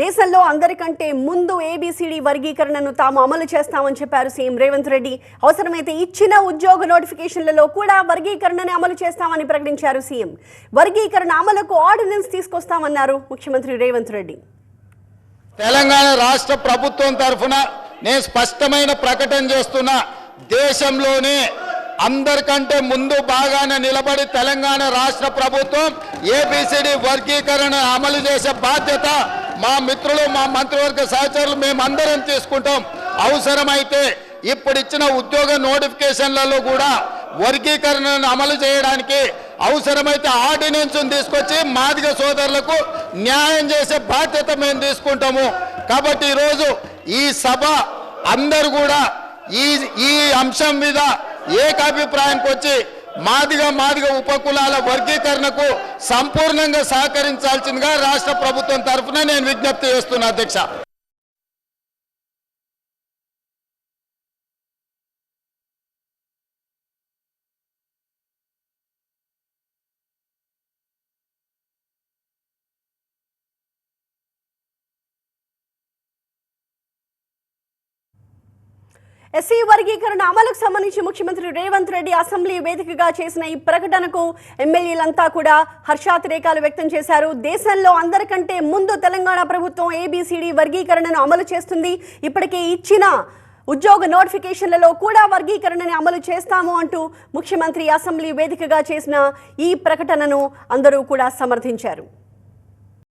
దేశంలో అందరికంటే ముందు ఏబీసీడీ వర్గీకరణను తాము అమలు చేస్తామని చెప్పారు సీఎం రేవంత్ రెడ్డి. అవసరమైతే ఇచ్చిన ఉద్యోగ నోటిఫికేషన్లలో కూడా వర్గీకరణని అమలు చేస్తామని ప్రకటించారు సీఎం. వర్గీకరణ అమలుకు ఆర్డినెన్స్ తీసుకొస్తామన్నారు ముఖ్యమంత్రి రేవంత్ రెడ్డి. తెలంగాణ రాష్ట్ర ప్రభుత్వం తరఫున నేను స్పష్టమైన ప్రకటన చేస్తున్నా. దేశంలోనే అందరికంటే ముందు బాగానే నిలబడి తెలంగాణ రాష్ట్ర ప్రభుత్వం ఏబిసిడి వర్గీకరణ అమలు చేసే బాధ్యత మా మిత్రులు మా మంత్రివర్గ సహచరులు మేమందరం తీసుకుంటాం. అవసరమైతే ఇప్పుడిచ్చిన ఉద్యోగ నోటిఫికేషన్లలో కూడా వర్గీకరణను అమలు చేయడానికి అవసరమైతే ఆర్డినెన్స్ తీసుకొచ్చి మాదిగ సోదరులకు న్యాయం చేసే బాధ్యత మేము తీసుకుంటాము. కాబట్టి ఈరోజు ఈ సభ అందరు కూడా ఈ ఈ అంశం మీద ఏకాభిప్రాయానికి వచ్చి మాదిగా మాదిగ ఉపకులాల వర్గీకరణకు సంపూర్ణంగా సహకరించాల్సిందిగా రాష్ట్ర ప్రభుత్వం తరఫున నేను విజ్ఞప్తి చేస్తున్నా అధ్యక్ష. ఎస్సీ వర్గీకరణ అమలుకు సంబంధించి ముఖ్యమంత్రి రేవంత్ రెడ్డి అసెంబ్లీ వేదికగా చేసిన ఈ ప్రకటనకు ఎమ్మెల్యేలంతా కూడా హర్షాతిరేకాలు వ్యక్తం చేశారు. దేశంలో అందరికంటే ముందు తెలంగాణ ప్రభుత్వం ఏబిసిడి వర్గీకరణను అమలు చేస్తుంది. ఇప్పటికే ఇచ్చిన ఉద్యోగ నోటిఫికేషన్లలో కూడా వర్గీకరణని అమలు చేస్తాము అంటూ ముఖ్యమంత్రి అసెంబ్లీ వేదికగా చేసిన ఈ ప్రకటనను అందరూ కూడా సమర్థించారు.